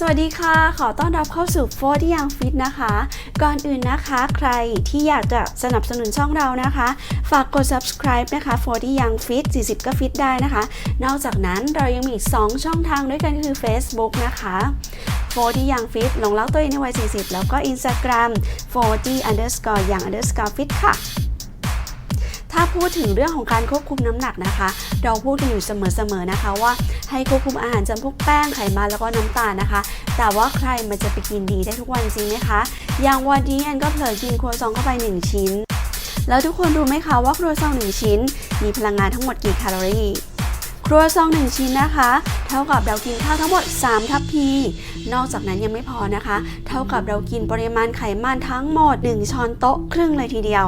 สวัสดีค่ะ ขอต้อนรับเข้าสู่โฟที่ยังฟิตนะคะ ก่อนอื่นนะคะ ใครที่อยากจะสนับสนุนช่องเรานะคะ ฝากกด subscribe นะคะโฟที่ยังฟิต40 ก็ฟิตได้นะคะ นอกจากนั้นเรายังมีอีก 2 ช่องทางด้วยกันคือ Facebook นะคะโฟที่ยังฟิตหลงรักตัวเองในวัย 40 แล้วก็ Instagram 40 underscore ยัง underscore fit ค่ะ ถ้าพูดถึงเรื่องของการควบคุมน้ำหนักนะคะ เราพูดกันอยู่เสมอๆนะคะ ว่าให้ควบคุมอาหารจำพวกแป้งไขมันแล้วก็น้ำตาลนะคะ แต่ว่าใครมันจะไปกินดีได้ทุกวันจริงไหมคะ อย่างวันนี้แอนก็เผลอกินครัวซองเข้าไป 1 ชิ้น แล้วทุกคนรู้ไหมคะว่าครัวซองหนึ่งชิ้น มีพลังงานทั้งหมดกี่แคลอรี่ ครัวซอง1ชิ้นนะคะ เท่ากับเรากินข้าวทั้งหมด 3 ทัพพี นอกจากนั้นยังไม่พอนะคะ เท่ากับเรากินปริมาณไขมันทั้งหมด 1 ช้อนโต๊ะครึ่งเลยทีเดียว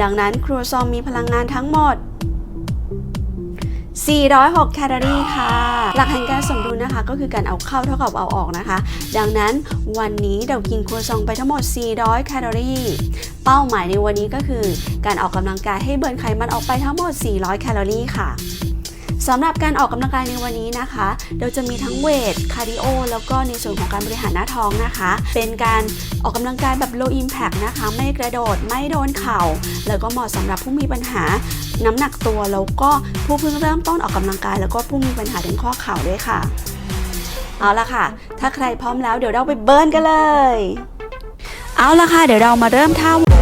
ดังนั้นครัวซองมีพลังงานทั้งหมด406 แคลอรี่ค่ะ หลักแห่งการสมดุลนะคะ ก็คือการเอาเข้าเท่ากับเอาออกนะคะ ดังนั้นวันนี้เรากินครัวซองไปทั้งหมด 400 แคลอรี่ เป้าหมายในวันนี้ก็คือ การออกกำลังกายให้เบิร์นไขมันออกไปทั้งหมด 400 แคลอรี่ค่ะ สำหรับการออกกำลังกายในวันนี้นะคะเราจะมีทั้งเวทคาร์ดิโอแล้วก็ในส่วนของการบริหารหน้าท้องนะคะ เป็นการออกกำลังกายแบบ low impact นะคะ ไม่กระโดดไม่โดนเข่า แล้วก็เหมาะสำหรับผู้มีปัญหาน้ำหนักตัวแล้วก็ผู้เพิ่งเริ่มต้นออกกำลังกาย แล้วก็ผู้มีปัญหาถึงข้อเข่าด้วยค่ะ เอาละค่ะ ถ้าใครพร้อมแล้วเดี๋ยวเราไปเบิร์นกันเลย เอาละค่ะ เดี๋ยวเรามาเริ่มท่า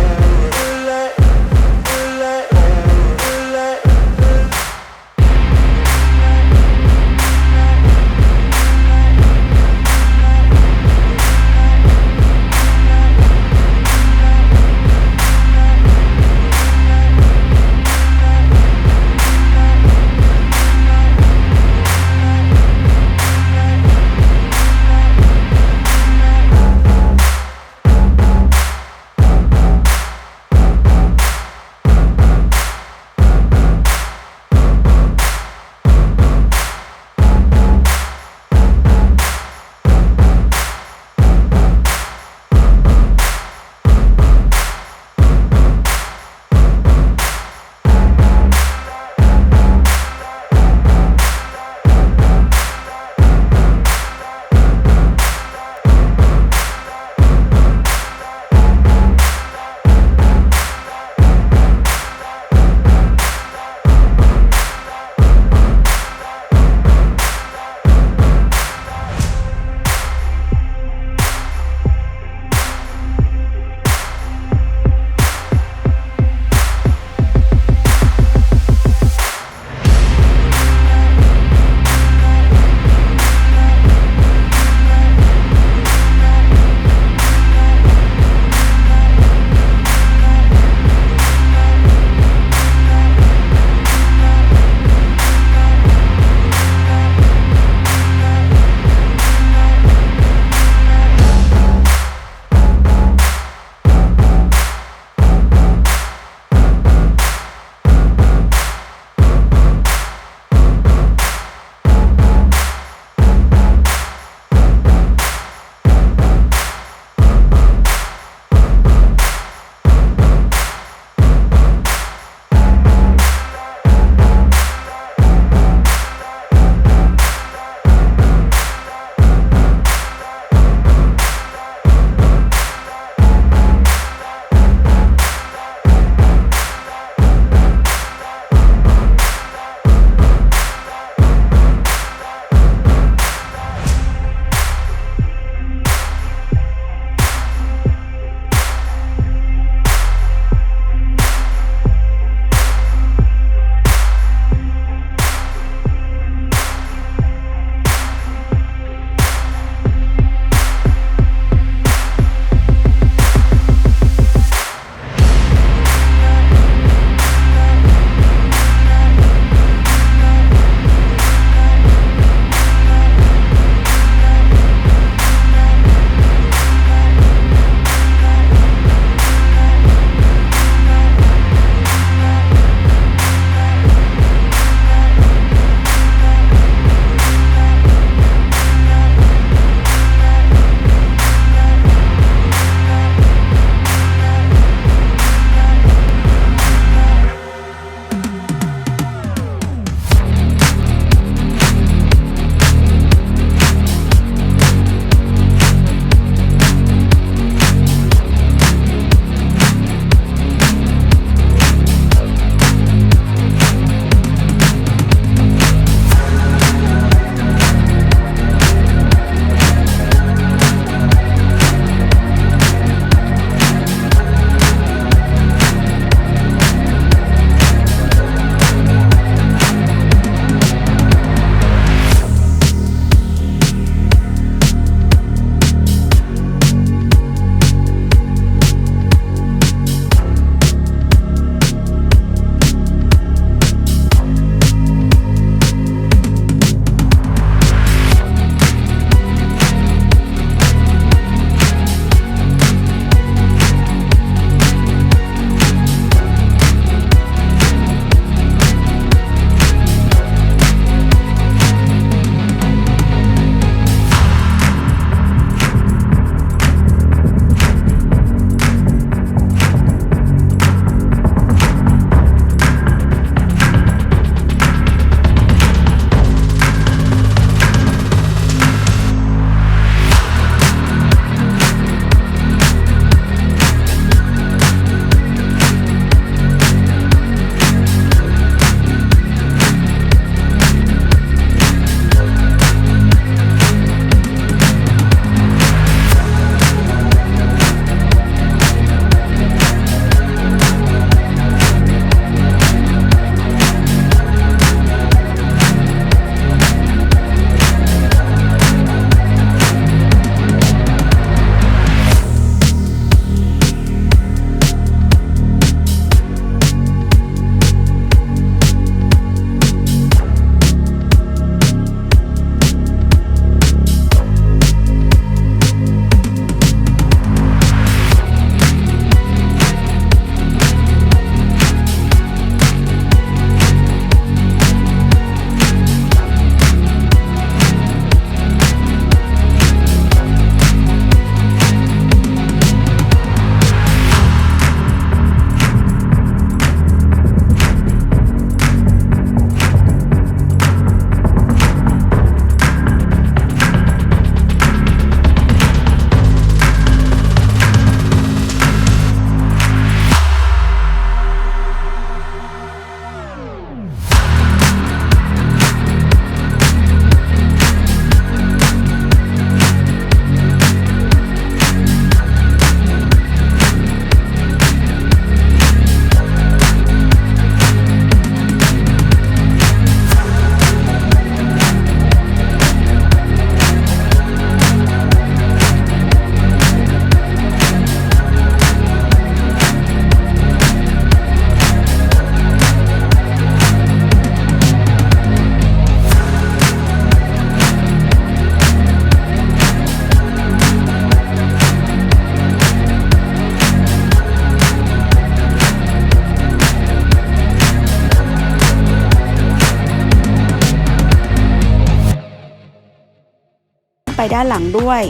ด้านหลังด้วย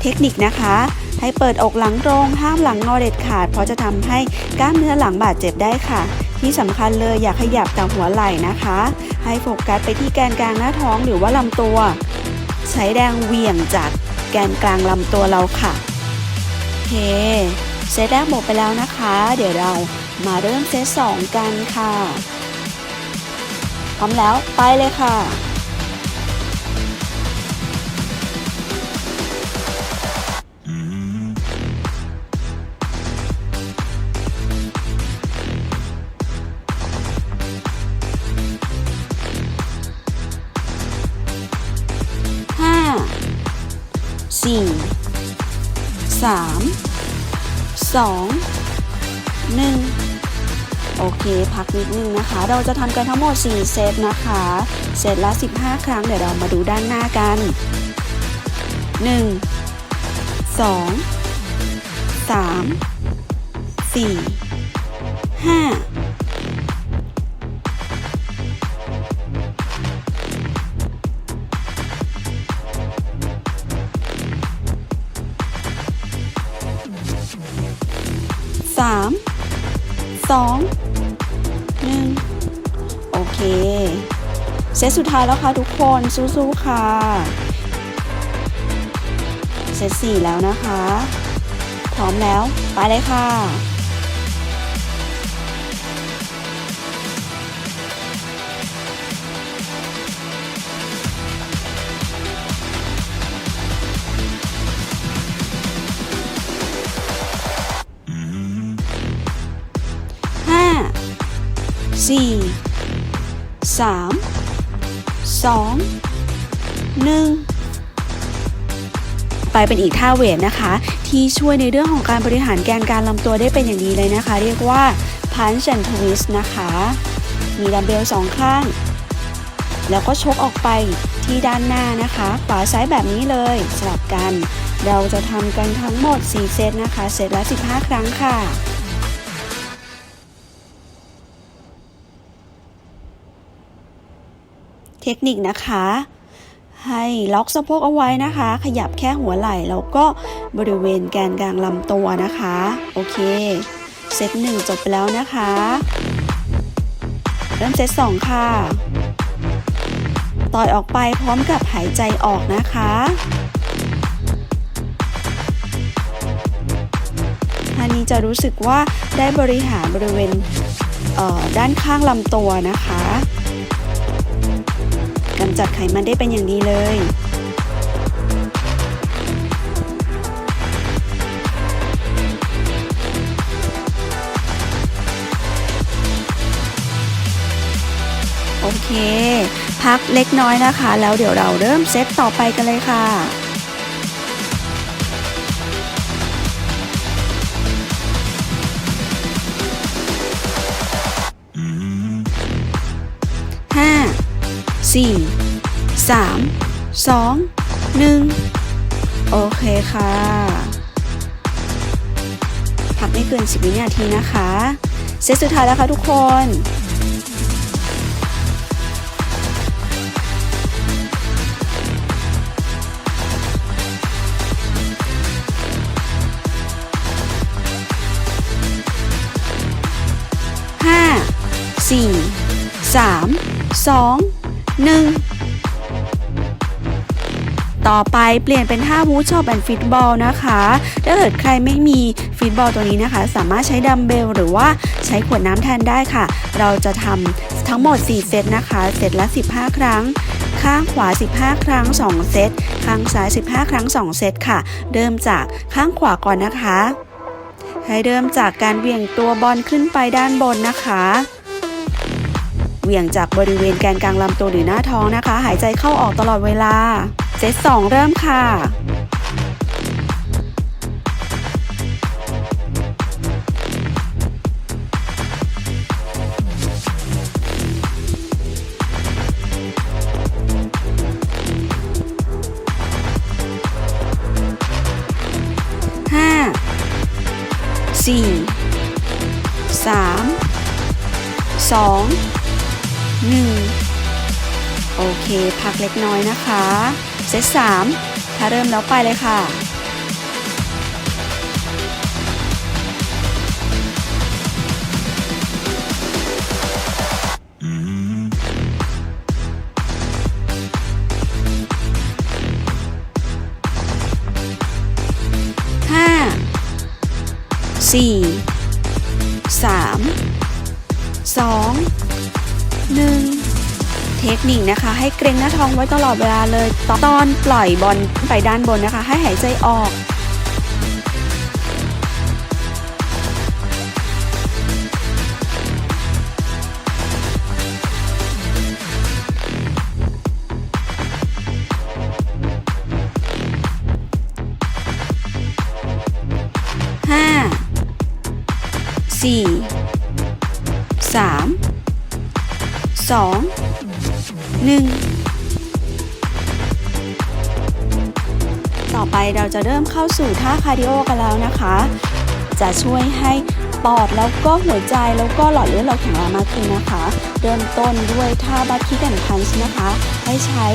เทคนิคนะคะ ให้เปิดอกหลังตรงห้ามหลังงอเด็ดขาด เพราะจะทำให้กล้ามเนื้อหลังบาดเจ็บได้ค่ะ ที่สำคัญเลยอย่าขยับจากหัวไหล่นะคะ ให้โฟกัสไปที่แกนกลางหน้าท้องหรือว่าลำตัว ใช้แรงเหวี่ยงจากแกนกลางลำตัวเราค่ะโอเคเซตแรกหมดไปแล้วนะคะ เดี๋ยวเรามาเริ่มเซตสองกันค่ะ พร้อมแล้วไปเลยค่ะ สี่สามสองหนึ่งโอเค พักนิดนึงนะคะ เราจะทำกันทั้งหมด 4 เซตนะคะ เซตละ 15 ครั้ง เดี๋ยวเรามาดูด้านหน้ากัน 1 2 3 4 5 สามสองหนึ่งโอเค เซตสุดท้ายแล้วค่ะทุกคนสู้ๆค่ะ เซตสี่แล้วนะคะ พร้อมแล้ว ไปเลยค่ะ 3 2 1ไปเป็นอีกท่าเวทนะคะ ที่ช่วยในเรื่องของการบริหารแกนการลำตัวได้เป็นอย่างดีเลยนะคะ เรียกว่าพันช์นทวิสนะคะ มีดัมเบลสองข้าง แล้วก็ชกออกไปที่ด้านหน้านะคะขวาซ้ายแบบนี้เลยสลับกัน เราจะทำกันทั้งหมด 4 เซตนะคะ เซตละ 15 ครั้งค่ะ เทคนิคนะคะ ให้ล็อกสะโพกเอาไว้นะคะ ขยับแค่หัวไหล่แล้วก็บริเวณแกนกลางลำตัวนะคะ โอเค เซตหนึ่งจบไปแล้วนะคะ เริ่มเซตสองค่ะ ต่อยออกไปพร้อมกับหายใจออกนะคะท่านี้จะรู้สึกว่าได้บริหารบริเวณเด้านข้างลำตัวนะคะ กำจัดไขมันได้เป็นอย่างดีเลย โอเค พักเล็กน้อยนะคะ แล้วเดี๋ยวเราเริ่มเซตต่อไปกันเลยค่ะ 4 3 2 1 โอเคค่ะ พักไม่เกิน 10 วินาทีนะคะ เซตสุดท้ายแล้วค่ะทุกคนสี่สามสอง สามสองหนึ่งต่อไปเปลี่ยนเป็นท่ามูชชอบแอนฟิตบอลนะคะ ถ้าเกิดใครไม่มีฟิตบอลตัวนี้นะคะ สามารถใช้ดัมเบลหรือว่าใช้ขวดน้ำแทนได้ค่ะ เราจะทำทั้งหมด 4 เซตนะคะเซตละ 15 ครั้งข้างขวา 15 ครั้ง 2 เซต ข้างซ้าย 15 ครั้ง 2 เซตค่ะ เริ่มจากข้างขวาก่อนนะคะ ให้เริ่มจากการเหวี่ยงตัวบอลขึ้นไปด้านบนนะคะ เหวี่ยงจากบริเวณแกนกลางลำตัวหรือหน้าท้องนะคะ หายใจเข้าออกตลอดเวลา เซต2เริ่มค่ะห้าสี่ สามสองหนึ่งโอเค พักเล็กน้อยนะคะ เซตสามถ้าเริ่มแล้วไปเลยค่ะห้าสี่สามสอง หนึ่งเทคนิคนะคะ ให้เกรงหน้าท้องไว้ตลอดเวลาเลย ตอนปล่อยบอลไปด้านบนนะคะ ให้หายใจออกสี่ 2 1 ต่อไปเราจะเริ่มเข้าสู่ท่าคาร์ดิโอกันแล้วนะคะ จะช่วยให้ปอดแล้วก็หัวใจแล้วก็หลอดเลือดเราแข็งแรงมากขึ้นนะคะ เริ่มต้นด้วยท่าบัคคิกันพันช์นะคะ ให้ใช้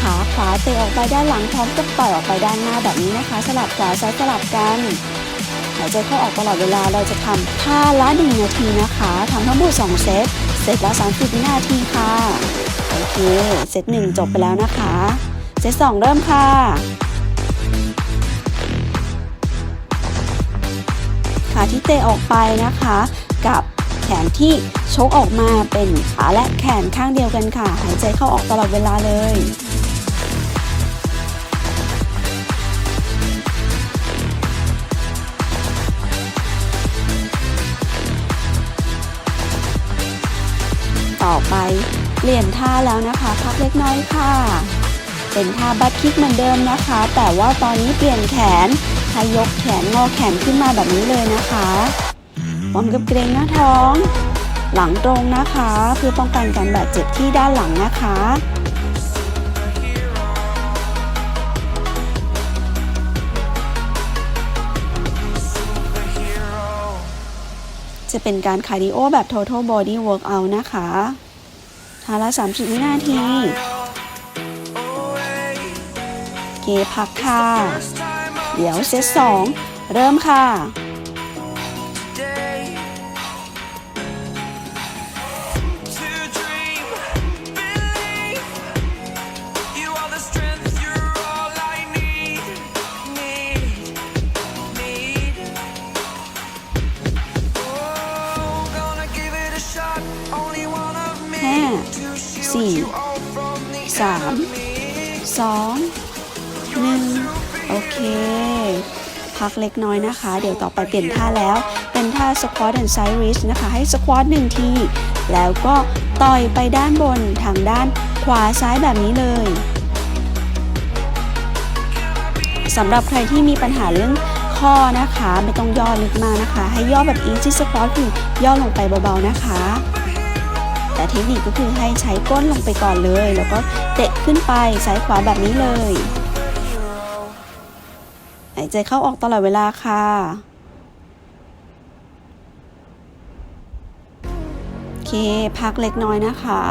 ขาขวาเตะออกไปด้านหลังพร้อมกับต่อยออกไปด้านหน้าแบบนี้นะคะ สลับขวาซ้ายสลับกันหายใจเข้าออกตลอดเวลาเราจะทำท่าละหนึ่งนาทีนะคะทำทั้งหมด2เซต เสร็จแล้ว 30วินาทีค่ะ โอเค เซต1จบไปแล้วนะคะ เซต2เริ่มค่ะขาที่เตะออกไปนะคะ กับแขนที่ชกออกมาเป็นขาและแขนข้างเดียวกันค่ะ หายใจเข้าออกตลอดเวลาเลย ไป เปลี่ยนท่าแล้วนะคะ พักเล็กน้อยค่ะ เป็นท่าบัตคิกเหมือนเดิมนะคะ แต่ว่าตอนนี้เปลี่ยนแขนให้ยกแขนงอแขนขึ้นมาแบบนี้เลยนะคะพร้อมกับเกรงหน้าท้อง หลังตรงนะคะ เพื่อป้องกันการบาดเจ็บที่ด้านหลังนะคะจะเป็นการคาร์ดิโอแบบ total body workout นะคะ ท่าละ 30 วินาที เกพักค่ะ เดี๋ยวเซต2เริ่มค่ะ 2 1 โอเค พักเล็กน้อยนะคะ เดี๋ยวต่อไปเปลี่ยนท่าแล้ว เป็นท่า squat and side reach นะคะ ให้ squat งที แล้วก็ต่อยไปด้านบนทางด้านขวาซ้ายแบบนี้เลยสำหรับใครที่มีปัญหาเรื่องข้อนะคะ ไม่ต้องย่อลึกมากนะคะ ให้ย่อแบบ easy squat คือย่อลงไปเบาๆนะคะ ทคนิคก็คือให้ใช้ก้นลงไปก่อนเลย แล้วก็เตะขึ้นไปซ้ายขวาแบบนี้เลยหายใจเข้าออกตลอดเวลาค่ะ โอเค พักเล็กน้อยนะคะ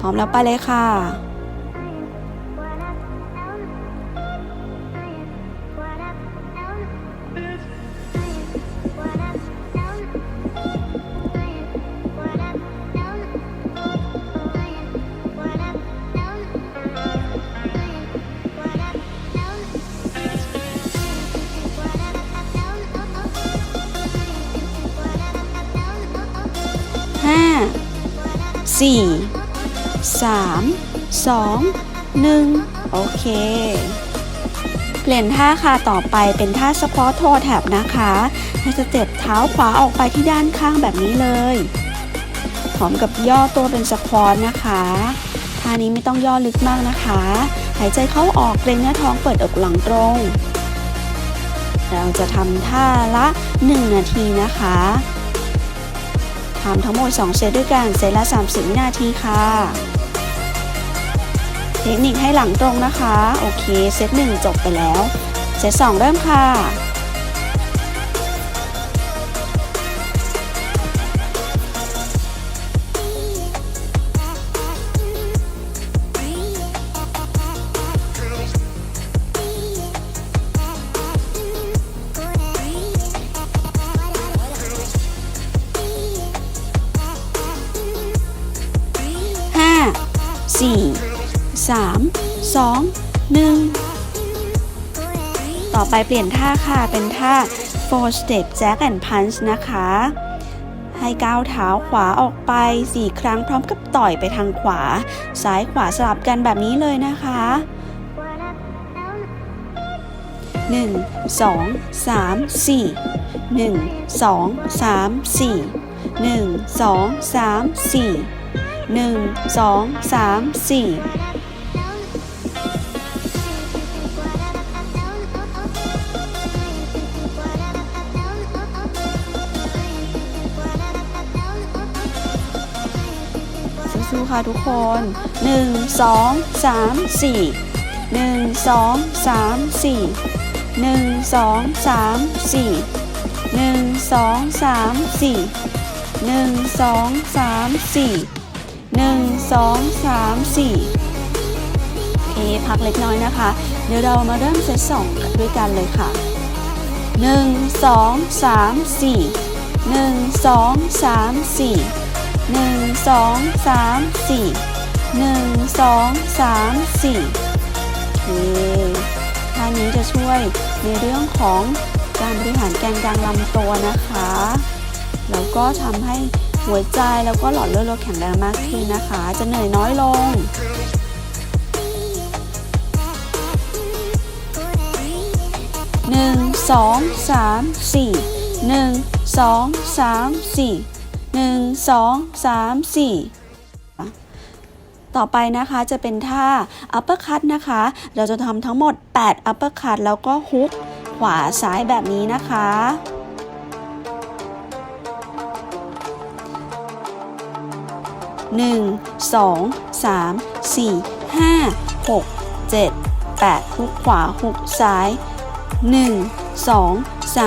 พร้อมแล้วไปเลยค่ะ 4 3 2 1 โอเค เปลี่ยนท่าค่ะต่อไปเป็นท่าสควอตโทแถบนะคะ ให้สเต็บเท้าขวาออกไปที่ด้านข้างแบบนี้เลยพร้อมกับย่อตัวเป็นสควอตนะคะท่านี้ไม่ต้องย่อลึกมากนะคะ หายใจเข้าออกเกรงหน้าท้องเปิดอกหลังตรง เราจะทำท่าละ 1 นาทีนะคะำทั้งหมด 2 เซตด้วยกันเซตละ 30 วินาทีค่ะ เทคนิคให้หลังตรงนะคะ โอเค เซต1จบไปแล้ว เซต2เริ่มค่ะ ไปเปลี่ยนท่าค่ะ เป็นท่า four step jack and punch นะคะ ให้ก้าวเท้าขวาออกไป 4 ครั้งพร้อมกับต่อยไปทางขวา ซ้ายขวาสลับกันแบบนี้เลยนะคะ 1 2 3 4 1 2 3 4 1 2 3 4 1 2 3 4 สู้ค่ะทุกคน 1 2 3 4 1 2 3 4 1 2 3 4 1 2 3 4 1 2 3 4 1 2 3 4โอเคพักเล็กน้อยนะคะ เดี๋ยวเรามาเริ่มเซตสองด้วยกันเลยค่ะ 1 2 3 4 1 2 3 4 หนึ่งสองสามสี่หนึ่งสองสามสี่เคท่านี้จะช่วยในเรื่องของการบริหารแกนกลางลำตัวนะคะ แล้วก็ทำให้หัวใจแล้วก็หลอดเลือดเราแข็งแรงมากขึ้นนะคะ จะเหนื่อยน้อยลงหนึ่งสองสามสี่หนึ่งสองสามสี่ หนึ่งสองสามสี่ต่อไปนะคะจะเป็นท่า upper cut นะคะ เราจะทำทั้งหมด 8 upper cut แล้วก็ฮุกขวาซ้ายแบบนี้นะคะหนึ่งสองสามสี่ห้าหกเจ็ดแปดฮุกขวาฮุกซ้ายหนึ่งสองส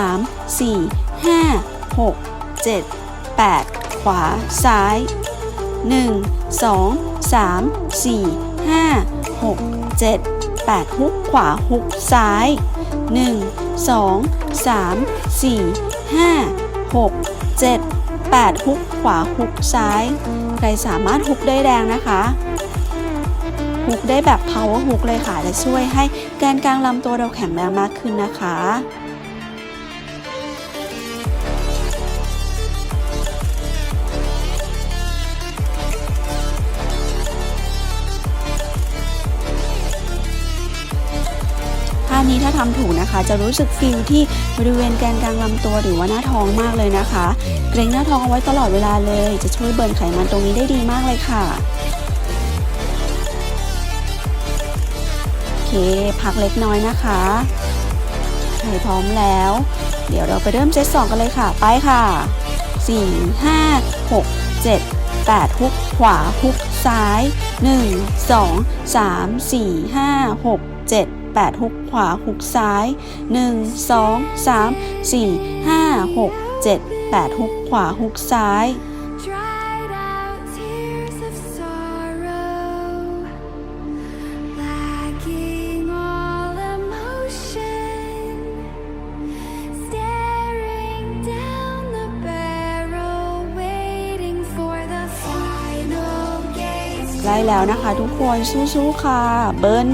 ามสี่ห้าหกเจ็ดแปดขวา ซ้ายหนึ่งสองสามสี่ห้าหกเจ็ดแปดฮุกขวาฮุกซ้ายหนึ่งสองสามสี่ห้าหกเจ็ดแปดฮุกขวาฮุกซ้าย ใครสามารถฮุกได้แรงนะคะฮุกได้แบบ power ฮุกเลยค่ะจะช่วยให้แกนกลางลำตัวเราแข็งแรงมากขึ้นนะคะานี้ถ้าทำถูกนะคะ จะรู้สึกฟิลที่บริเวณแกนกลางลำตัวหรือว่าหน้าท้องมากเลยนะคะ เกรงหน้าท้องเอาไว้ตลอดเวลาเลย จะช่วยเบิร์นไขมันตรงนี้ได้ดีมากเลยค่ะโอเคพักเล็กน้อยนะคะใครพร้อมแล้ว เดี๋ยวเราไปเริ่มเซตสองกันเลยค่ะ ไปค่ะ4 5 6 7 8ฮุกขวาฮุกซ้าย1 2 3 4 5 6 7 8 ฮุกขวา ฮุกซ้าย 1 2 3 4 5 6 7 8 ฮุกขวา ฮุกซ้าย Dried out tears of sorrow, lacking all emotion, staring down the barrel, waiting for the final gates. ใกล้แล้วนะคะทุกคนสู้ๆค่ะ เบิร์น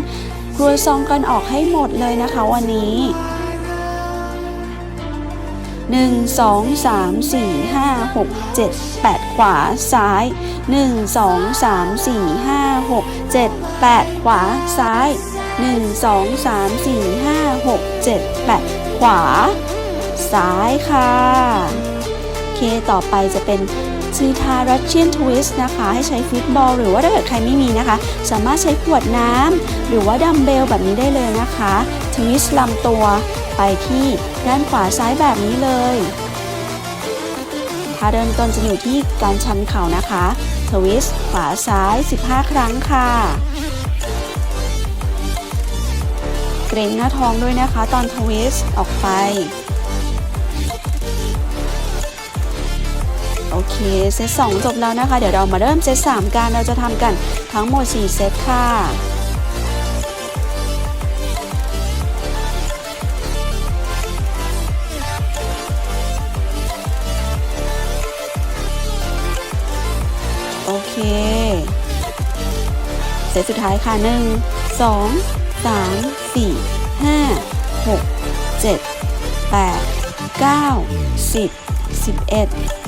ครัวซองกันออกให้หมดเลยนะคะวันนี้ 1 2 3 4 5 6 7 8 ขวาซ้าย 1 2 3 4 5 6 7 8 ขวาซ้าย 1 2 3 4 5 6 7 8 ขวา ซ้ายค่ะ เคต่อไปจะเป็น ชื่อทา Russian Twist นะคะ ให้ใช้ฟุตบอล หรือว่าถ้าเกิดใครไม่มีนะคะ สามารถใช้ขวดน้ำหรือว่าดัมเบลแบบนี้ได้เลยนะคะทวิสลำตัวไปที่ด้านขวาซ้ายแบบนี้เลยท่าเริ่มต้นจะอยู่ที่การชันเข่านะคะ ทวิสขวาซ้าย 15 ครั้งค่ะเกรงหน้าท้องด้วยนะคะ ตอนทวิสออกไป โอเค เซต2จบแล้วนะคะ เดี๋ยวเรามาเริ่มเซต3กันเราจะทำกันทั้งหมด 4 เซตค่ะโอเค เซตสุดท้ายค่ะ 1 2 3 4 5 6 7 8 9 10 11 12 13 14 15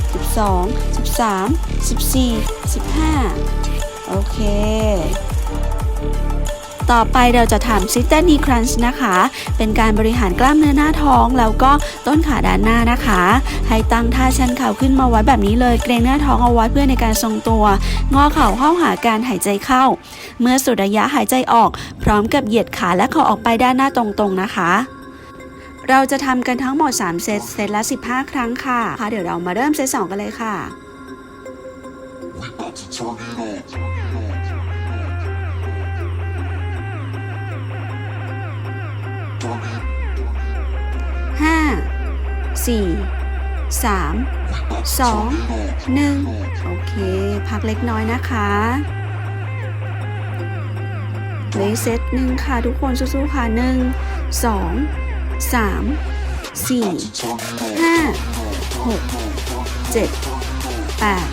โอเค ต่อไปเราจะทำซิตเต n นีครันช์นะคะ เป็นการบริหารกล้ามเนื้อหน้าท้อง แล้วก็ต้นขาด้านหน้านะคะ ให้ตั้งท่าชันเข่าขึ้นมาไว้แบบนี้เลย เกรงหน้าท้องเอาไว้เพื่อในการทรงตัว งอเข่าเข้าหาการหายใจเข้า เมื่อสุดระยะหายใจออก พร้อมกับเหยียดขาและเข่าออกไปด้านหน้าตรงๆนะคะ เราจะทำกันทั้งหมด 3 เซต เซตละ 15 ครั้งค่ะค่ะเดี๋ยวเรามาเริ่มเซต 2 กันเลยค่ะ ห้าสี่สามสองหนึ่งโอเค พักเล็กน้อยนะคะเลยเซตหนึ่งค่ะ ทุกคนสู้ๆค่ะหนึ่งสอง สามสี่ห้าหกเจ็ดแปด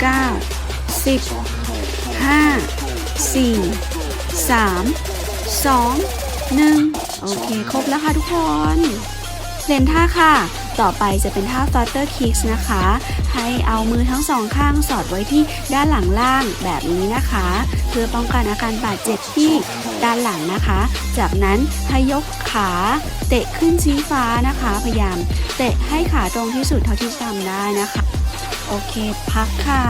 เก้าสิบห้าสี่สามสองหนึ่งโอเค ครบแล้วค่ะทุกคนเล่นท่าค่ะ ต่อไปจะเป็นท่า flutter kicks นะคะ ให้เอามือทั้งสองข้างสอดไว้ที่ด้านหลังล่างแบบนี้นะคะ เพื่อป้องกันอาการบาดเจ็บที่ด้านหลังนะคะ จากนั้นให้ยกขา เตะขึ้นชี้ฟ้านะคะ พยายามเตะให้ขาตรงที่สุดเท่าที่ทำได้นะคะ โอเคพักค่ะ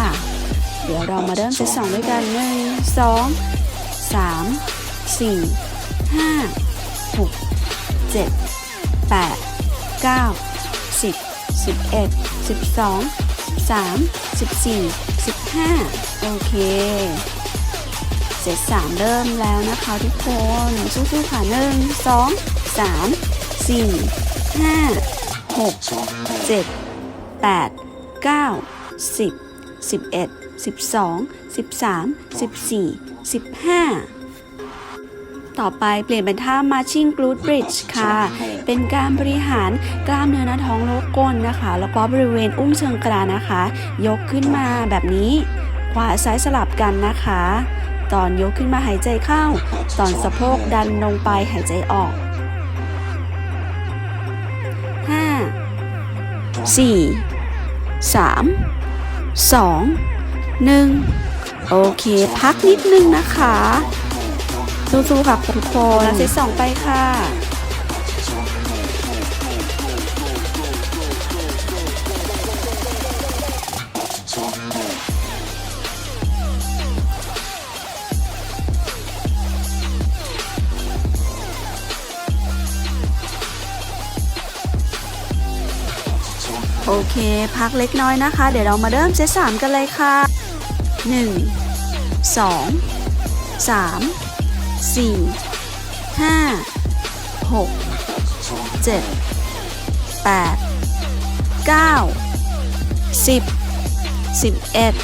เดี๋ยวเรามาเริ่มเซตสองด้วยกันหนึ่งสองสามสี่ห้าหกเจ็ดแปดเก้าสิบสิบเอ็ดสิบสองสามสิบสี่สิบห้าโอเคเสร็จสามเริ่มแล้วนะคะทุกคนสู้ๆค่ะหนึ่งสองสาม สี่ห้าหกเจ็ดแปดเก้าสิบสิบเอ็ดสิบสองสิบสามสิบสี่สิบห้าต่อไปเปลี่ยนเป็นท่า marching glute bridge ค่ะ เป็นการบริหารกล้ามเนื้อหน้าท้องโลกก้นนะคะ แล้วก็บริเวณอุ้งเชิงกรานนะคะ ยกขึ้นมาแบบนี้ขวาซ้ายสลับกันนะคะ ตอนยกขึ้นมาหายใจเข้า ตอนสะโพกดันลงไปหายใจออก 4 3 2 1 โอเค พักนิดนึงนะคะสู้ๆค่ะทุกคนเซตสองไปค่ะ โอเค พักเล็กน้อยนะคะ เดี๋ยวเรามาเริ่มเซตสามกันเลยค่ะ 1 2 3สี่ห้าหกเจ็ดแปดเก้าสิบสิบเอ็ด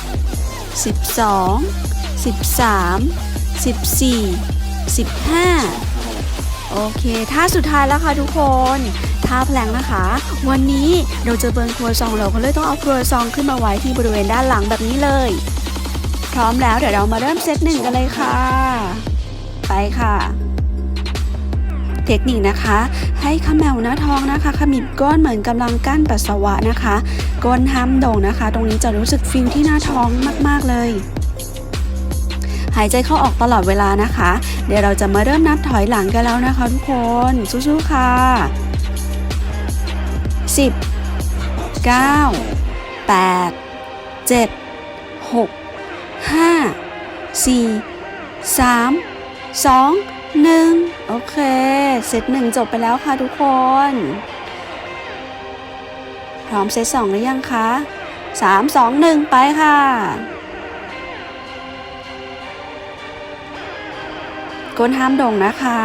สิบสองสิบสามสิบสี่สิบห้าโอเค ท่าสุดท้ายแล้วค่ะทุกคน ท่าแพลงนะคะ วันนี้เราจะเบิร์นครัวซองเราก็เลยต้องเอาครัวซองขึ้นมาไว้ที่บริเวณด้านหลังแบบนี้เลย พร้อมแล้วเดี๋ยวเรามาเริ่มเซตหนึ่งกันเลยค่ะ ไปค่ะ เทคนิคนะคะ ให้ขมแมวหน้าท้องนะคะขมิบก้อนเหมือนกำลังกั้นปัสสาวะนะคะก้นห้ามโด่งนะคะ ตรงนี้จะรู้สึกฟิลที่หน้าท้องมากๆเลยหายใจเข้าออกตลอดเวลานะคะ เดี๋ยวเราจะมาเริ่มนับถอยหลังกันแล้วนะคะทุกคน สู้ๆค่ะ 10 9 8 7 6 5 4 3 2 1โอเคเซตหนึ่งจบไปแล้วค่ะทุกคน พร้อมเซตสองหรือยังคะ3 2 1ไปค่ะก้นห้ามดงนะคะ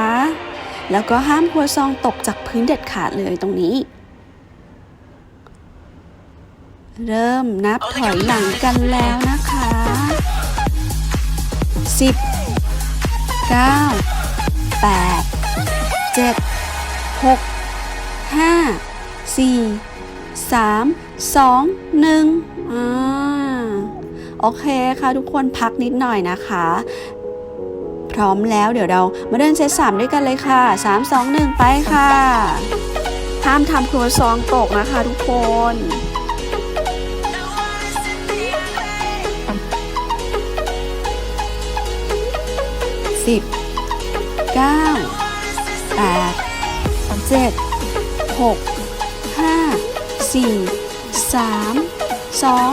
แล้วก็ห้ามครัวซองตกจากพื้นเด็ดขาดเลยตรงนี้ เริ่มนับถอยหลังกันแล้วนะคะ 10 9 8 7 6 5 4 3 2 1อ่าโอเคค่ะทุกคนพักนิดหน่อยนะคะร้อมแล้วเดี๋ยวเรามาเดินเซตสามด้วยกันเลยค่ะ 3 2 1 ไปค่ะห้ามทำครัวซองตกนะคะทุกคน สิบเก้าแปดเจ็ดหกห้าสี่สามสอง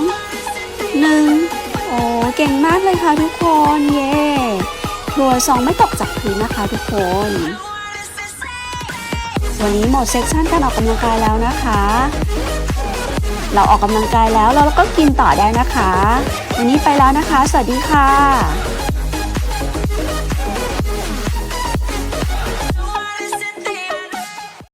หนึ่งโอ้เก่งมากเลยค่ะทุกคนเย่ครัวซองไม่ตกจากพื้นนะคะทุกคน วันนี้หมดเซสชันการออกกำลังกายแล้วนะคะ เราออกกำลังกายแล้วเราก็กินต่อได้นะคะ วันนี้ไปแล้วนะคะ สวัสดีค่ะ